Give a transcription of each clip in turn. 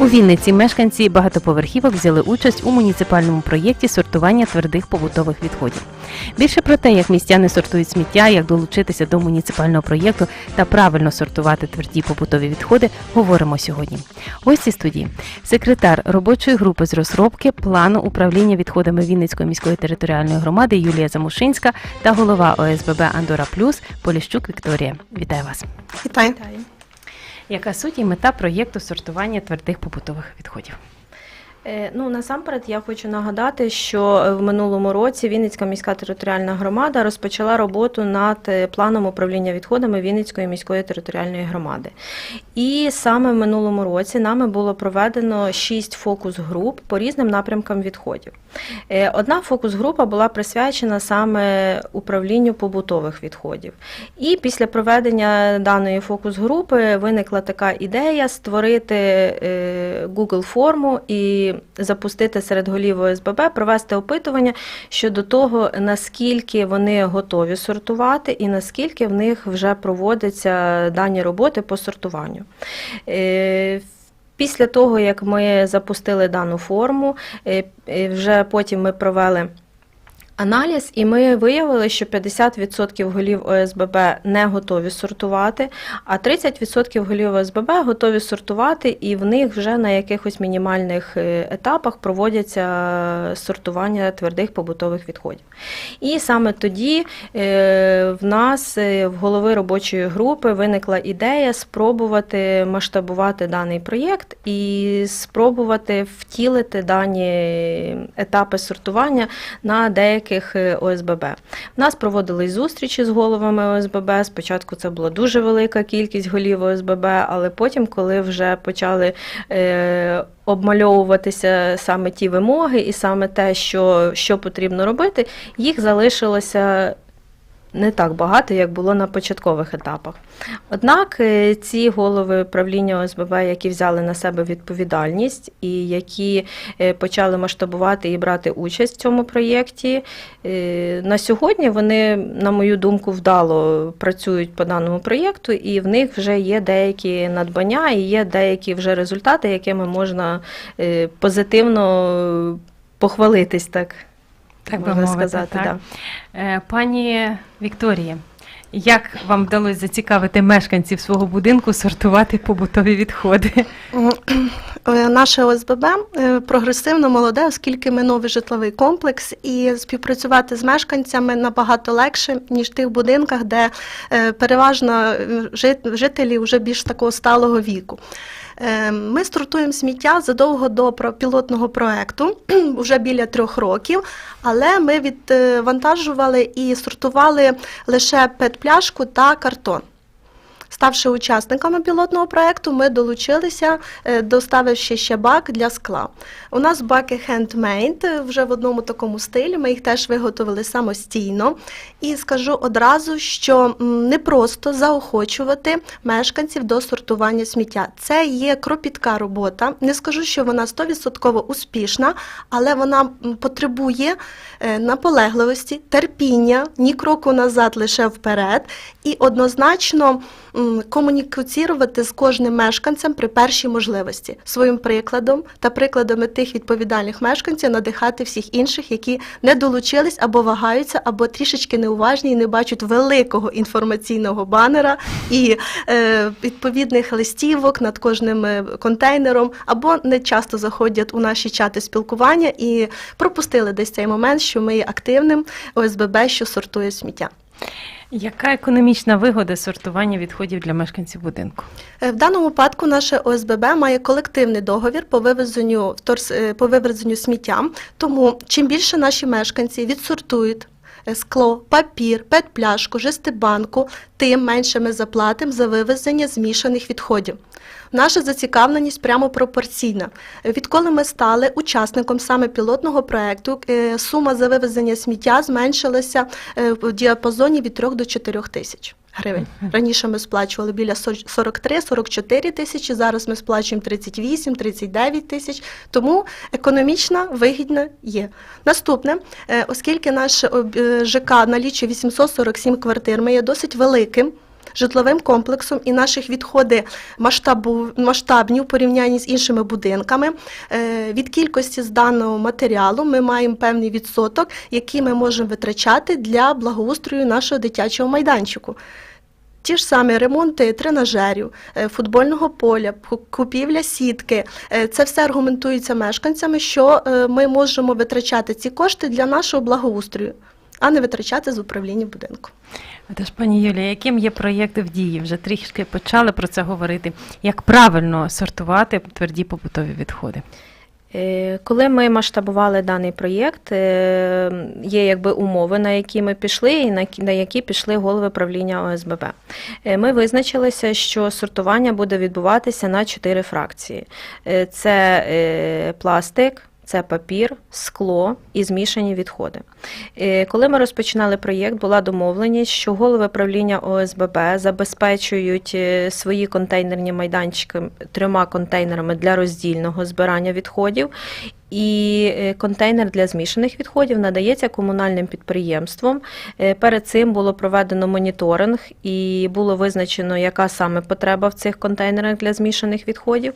У Вінниці мешканці багатоповерхівок взяли участь у муніципальному проєкті сортування твердих побутових відходів. Більше про те, як містяни сортують сміття, як долучитися до муніципального проєкту та правильно сортувати тверді побутові відходи, говоримо сьогодні. Гості студії секретар робочої групи з розробки плану управління відходами Вінницької міської територіальної громади Юлія Замушинська та голова ОСББ Андора Плюс Поліщук Вікторія. Вітаю вас. Вітаю. Яка суть і мета проєкту сортування твердих побутових відходів? Е, Ну насамперед я хочу нагадати, що в минулому році Вінницька міська територіальна громада розпочала роботу над е, планом управління відходами Вінницької міської територіальної громади. І саме в минулому році нами було проведено шість фокус-груп по різним напрямкам відходів. Е, Одна фокус-група була присвячена саме управлінню побутових відходів. І після проведення даної фокус-групи виникла така ідея створити е, Google форму і запустити серед голів ОСББ, провести опитування щодо того, наскільки вони готові сортувати і наскільки в них вже проводяться дані роботи по сортуванню. Е, Після того, як ми запустили дану форму, е, е, вже потім ми провели аналіз, і ми виявили, що 50% голів ОСББ не готові сортувати, а 30% голів ОСББ готові сортувати, і в них вже на якихось мінімальних е, етапах проводяться сортування твердих побутових відходів. І саме тоді е, в нас, е, в голови робочої групи, виникла ідея спробувати масштабувати даний проєкт і спробувати втілити дані етапи сортування на деяких е, ОСББ. У нас проводились зустрічі з головами ОСББ. Спочатку це була дуже велика кількість голів ОСББ, але потім, коли вже почали е, обмальовуватися саме ті вимоги і саме те, що, що потрібно робити, їх залишилося не так багато, як було на початкових етапах. Однак е, ці голови правління ОСББ, які взяли на себе відповідальність і які е, почали масштабувати і брати участь в цьому проєкті, е, на сьогодні вони, на мою думку, вдало працюють по даному проєкту, і в них вже є деякі надбання і є деякі вже результати, якими можна позитивно похвалитись, так, Так би можна мовити, сказати. так. Да. Е, Пані Вікторія, як вам вдалося зацікавити мешканців свого будинку сортувати побутові відходи? Е, Наше ОСББ е, прогресивно молоде, оскільки ми новий житловий комплекс, і співпрацювати з мешканцями набагато легше, ніж в тих будинках, де переважно жит- жителі вже більш такого сталого віку. Е, Ми сортуємо сміття задовго до пілотного проекту, вже біля трьох років, але ми відвантажували і сортували лише пет-пляшку та картон. Ставши учасниками пілотного проекту, ми долучилися, е, доставивши ще бак для скла. У нас баки handmade, е, вже в одному такому стилі. Ми їх теж виготовили самостійно. І скажу одразу, що не просто заохочувати мешканців до сортування сміття. Це є кропітка робота. Не скажу, що вона 100% успішна, але вона потребує е, наполегливості, терпіння, ні кроку назад, лише вперед, і однозначно комунікувати з кожним мешканцем при першій можливості своїм прикладом та прикладами тих відповідальних мешканців надихати всіх інших, які не долучились або вагаються, або трішечки неуважні і не бачать великого інформаційного банера і е, відповідних листівок над кожним е, контейнером, або не часто заходять у наші чати спілкування і пропустили десь цей момент, що ми є активним ОСББ, що сортує сміття. Яка економічна вигода сортування відходів для мешканців будинку? Е, В даному випадку наше ОСББ має колективний договір по вивезенню е, по вивезенню сміття. Тому чим більше наші мешканці відсортують скло, папір, пет-пляшку, жестибанку, тим менше ми заплатимо за вивезення змішаних відходів. Наша зацікавленість прямо пропорційна. Відколи ми стали учасником саме пілотного проекту, е, сума за вивезення сміття зменшилася е, в діапазоні від 3 до 4 тисяч. Гривень. Раніше ми сплачували біля 43-44 тисячі, зараз ми сплачуємо 38-39 тисяч, тому економічна вигідна є. Наступне, е, оскільки наш об- е, ЖК налічує 847 квартир, ми є досить великим житловим комплексом і наших відходи масштабу, масштабні в порівнянні з іншими будинками. Е, Від кількості зданого матеріалу ми маємо певний відсоток, який ми можемо витрачати для благоустрою нашого дитячого майданчику. Ті ж самі ремонти тренажерів, е, футбольного поля, купівля сітки. Е, Це все аргументується мешканцями, що ми можемо витрачати ці кошти для нашого благоустрою, а не витрачати з управління будинку. Тож, пані Юлія, яким є проєкт в дії? Вже трішки почали про це говорити. Як правильно сортувати тверді побутові відходи? Е, Коли ми масштабували даний проєкт, е, є якби умови, на які ми пішли, і на які- пішли голови правління ОСББ. Е, Ми визначилися, що сортування буде відбуватися на чотири фракції: це пластик. Це папір, скло і змішані відходи. Е, Коли ми розпочинали проєкт, була домовленість, що голови правління ОСББ забезпечують е, свої контейнерні майданчики трьома контейнерами для роздільного збирання відходів. І е, контейнер для змішаних відходів надається комунальним підприємством. Е, Перед цим було проведено моніторинг і було визначено, яка саме потреба в цих контейнерах для змішаних відходів.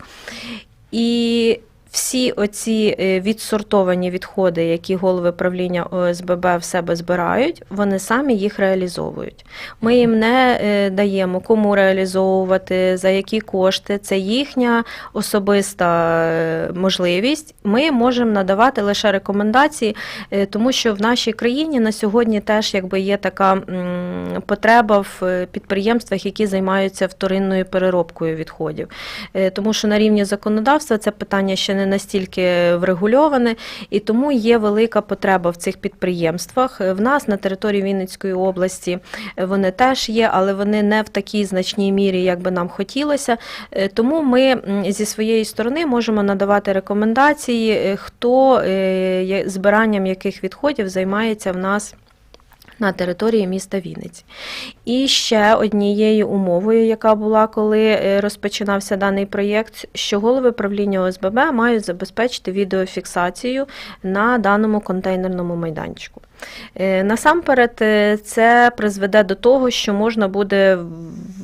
І всі оці е, відсортовані відходи, які голови правління ОСББ в себе збирають, вони самі їх реалізовують. Ми їм не е, даємо кому реалізовувати, за які кошти. Це їхня особиста е, можливість. Ми можемо надавати лише рекомендації, тому що в нашій країні на сьогодні теж якби є така потреба в підприємствах, які займаються вторинною переробкою відходів. Тому що на рівні законодавства це питання ще не настільки врегульоване, і тому є велика потреба в цих підприємствах. Е, В нас на території Вінницької області е, вони теж є, але вони не в такій значній мірі, як би нам хотілося. Е, Тому ми зі своєї сторони можемо надавати рекомендації, хто збиранням яких відходів займається в нас. На території міста Вінниці. І ще однією умовою, яка була, коли е, розпочинався даний проєкт, що голови правління ОСББ мають забезпечити відеофіксацію на даному контейнерному майданчику. Е, Насамперед, е, це призведе до того, що можна буде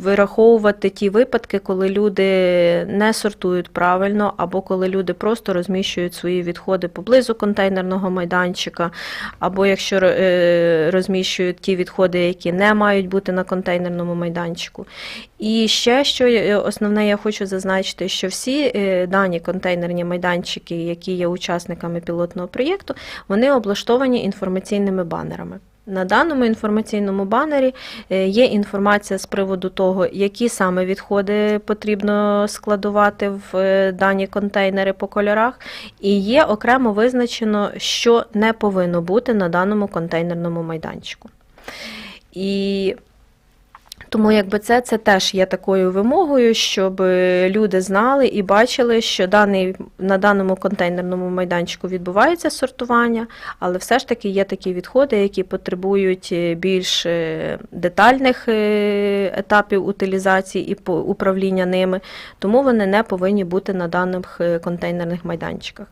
вираховувати ті випадки, коли люди не сортують правильно, або коли люди просто розміщують свої відходи поблизу контейнерного майданчика, або якщо е, розміщують ті відходи, які не мають бути на контейнерному майданчику. І ще що основне, я хочу зазначити, що всі дані контейнерні майданчики, які є учасниками пілотного проєкту, вони облаштовані інформаційними банерами. На даному інформаційному банері е, є інформація з приводу того, які саме відходи потрібно складувати в е, дані контейнери по кольорах, і є окремо визначено, що не повинно бути на даному контейнерному майданчику. І тому якби це, це теж є такою вимогою, щоб е, люди знали і бачили, що даний, на даному контейнерному майданчику відбувається сортування, але все ж таки є такі відходи, які потребують е, більш е, детальних етапів утилізації і управління ними, тому вони не повинні бути на даних контейнерних майданчиках.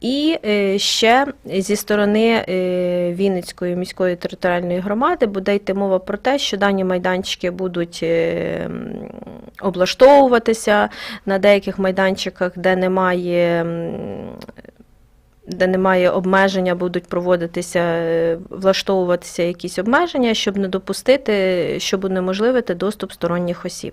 І е, ще зі сторони е, Вінницької міської територіальної громади буде йти мова про те, що дані майданчики будуть е, облаштовуватися на деяких майданчиках, де немає. Де немає обмеження, будуть проводитися, влаштовуватися якісь обмеження, щоб не допустити, щоб унеможливити доступ сторонніх осіб.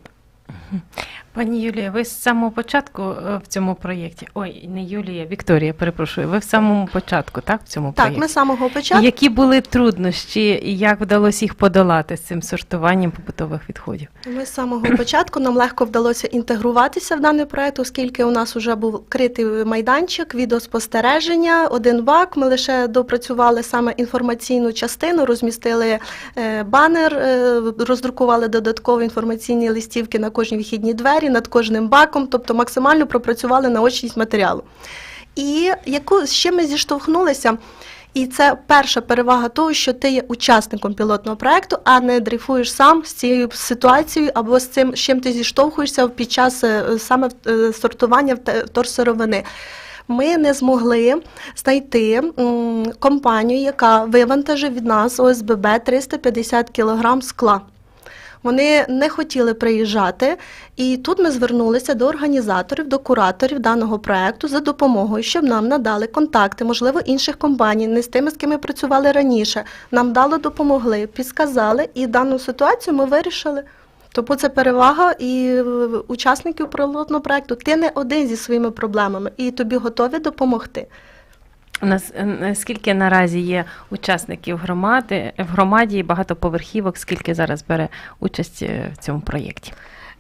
Пані Юлія, ви з самого початку е, в цьому проєкті. Ой, не Юлія, Вікторія, перепрошую. Ви в самому початку, так, в цьому Так, проєкті? ми з самого початку. Які були труднощі і як вдалося їх подолати з цим сортуванням побутових відходів? Ми з самого початку нам легко вдалося інтегруватися в даний проект, оскільки у нас вже був критий майданчик, відеоспостереження, один бак. Ми лише допрацювали саме інформаційну частину, розмістили е, банер, е, роздрукували додаткові інформаційні листівки на кожні вхідні двері. Далі над кожним баком, тобто максимально пропрацювали наочність матеріалу. І яку з чим ми зіштовхнулися? І це перша перевага того, що ти є учасником пілотного проекту, а не дрейфуєш сам з цією ситуацією або з цим, з чим ти зіштовхуєшся під час е, саме е, сортування вторсировини. Ми не змогли знайти компанію, яка вивантажить від нас ОСББ 350 кг скла. Вони не хотіли приїжджати, і тут ми звернулися до організаторів, до кураторів даного проекту за допомогою, щоб нам надали контакти, можливо, інших компаній, не з тими, з ким працювали раніше. Нам дало допомогли, підсказали, і дану ситуацію ми вирішили. Тобто це перевага і е, учасників пілотного проекту. Ти не один зі своїми проблемами, і тобі готові допомогти. Нас е, скільки наразі є учасників громади в громаді багатоповерхівок, скільки зараз бере участь е, в цьому проєкті?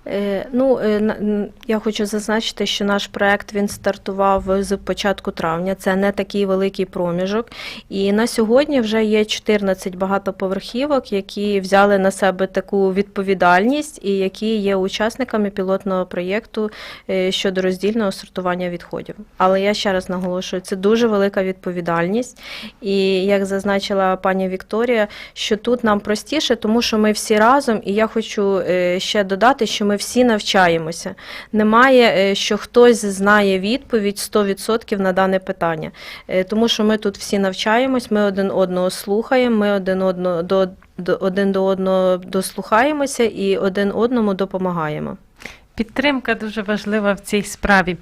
Е, Ну, е, я хочу зазначити, що наш проект він стартував з початку травня. Це не такий великий проміжок. І на сьогодні вже є 14 багатоповерхівок, які взяли на себе таку відповідальність і які є учасниками пілотного проєкту е, щодо роздільного сортування відходів. Але я ще раз наголошую, це дуже велика відповідальність. І як зазначила пані Вікторія, що тут нам простіше, тому що ми всі разом, і я хочу ще додати, що ми всі навчаємося. Немає, е, що хтось знає відповідь 100% на дане питання, Е, тому що ми тут всі навчаємось, ми один одного слухаємо, ми один одного до, один до одного дослухаємося і один одному допомагаємо. Підтримка дуже важлива в цій справі.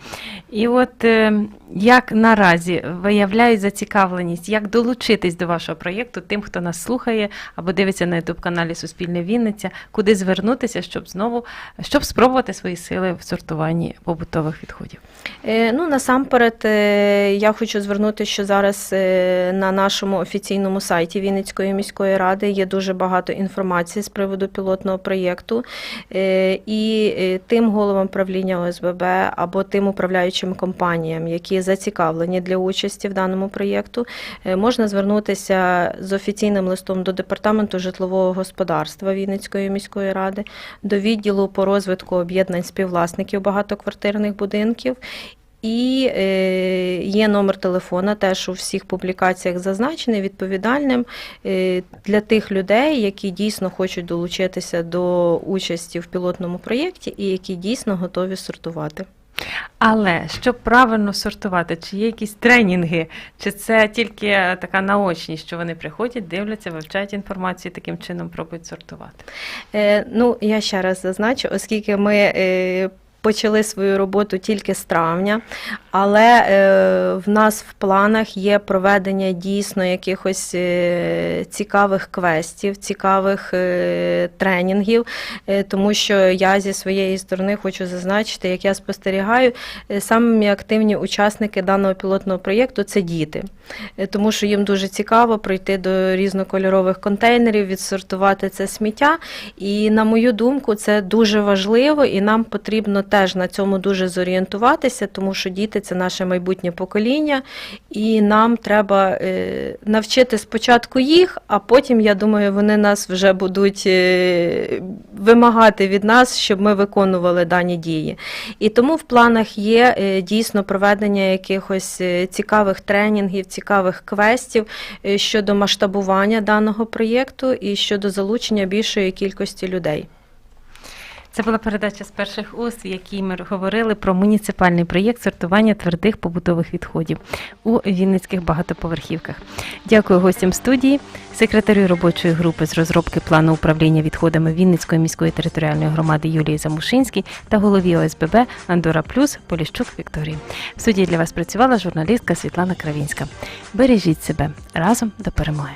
І от е, як наразі виявляють зацікавленість, як долучитись до вашого проєкту тим, хто нас слухає або дивиться на youtube каналі Суспільне Вінниця, куди звернутися, щоб знову щоб спробувати свої сили в сортуванні побутових відходів. Е, Ну, насамперед, е, я хочу звернути, що зараз на нашому офіційному сайті Вінницької міської ради є дуже багато інформації з приводу пілотного проєкту. І е, тим головам правління ОСББ або тим управляючим компаніям, які зацікавлені для участі в даному проєкту, е, можна звернутися з офіційним листом до департаменту житлового господарства Вінницької міської ради, до відділу по розвитку об'єднань співвласників багатоквартирних будинків. І е, є номер телефона, теж у всіх публікаціях зазначений відповідальним е, для тих людей, які дійсно хочуть долучитися до участі в пілотному проєкті і які дійсно готові сортувати. Але щоб правильно сортувати, чи є якісь тренінги, чи це тільки така наочність, що вони приходять, дивляться, вивчають інформацію, і таким чином пробують сортувати. Е, ну, я ще раз зазначу, оскільки ми е, почали свою роботу тільки з травня, але е, в нас в планах є проведення дійсно якихось е, цікавих квестів, цікавих е, тренінгів, тому що я зі своєї сторони хочу зазначити, як я спостерігаю, самі активні учасники даного пілотного проєкту це діти, тому що їм дуже цікаво прийти до різнокольорових контейнерів, відсортувати це сміття. І на мою думку, це дуже важливо, і нам потрібно теж на цьому дуже зорієнтуватися, тому що діти це наше майбутнє покоління, і нам треба е, навчити спочатку їх, а потім, я думаю, вони нас вже будуть е, вимагати від нас, щоб ми виконували дані дії. І тому в планах є е, дійсно проведення якихось цікавих тренінгів, цікавих квестів щодо масштабування даного проєкту і щодо залучення більшої кількості людей. Це була передача з перших уст, в якій ми говорили про муніципальний проєкт сортування твердих побутових відходів у Вінницьких багатоповерхівках. Дякую гостям студії, секретарю робочої групи з розробки плану управління відходами Вінницької міської територіальної громади Юлії Замушинській та голові ОСББ Андора Плюс Поліщук Вікторії. В студії для вас працювала журналістка Світлана Кравінська. Бережіть себе разом до перемоги.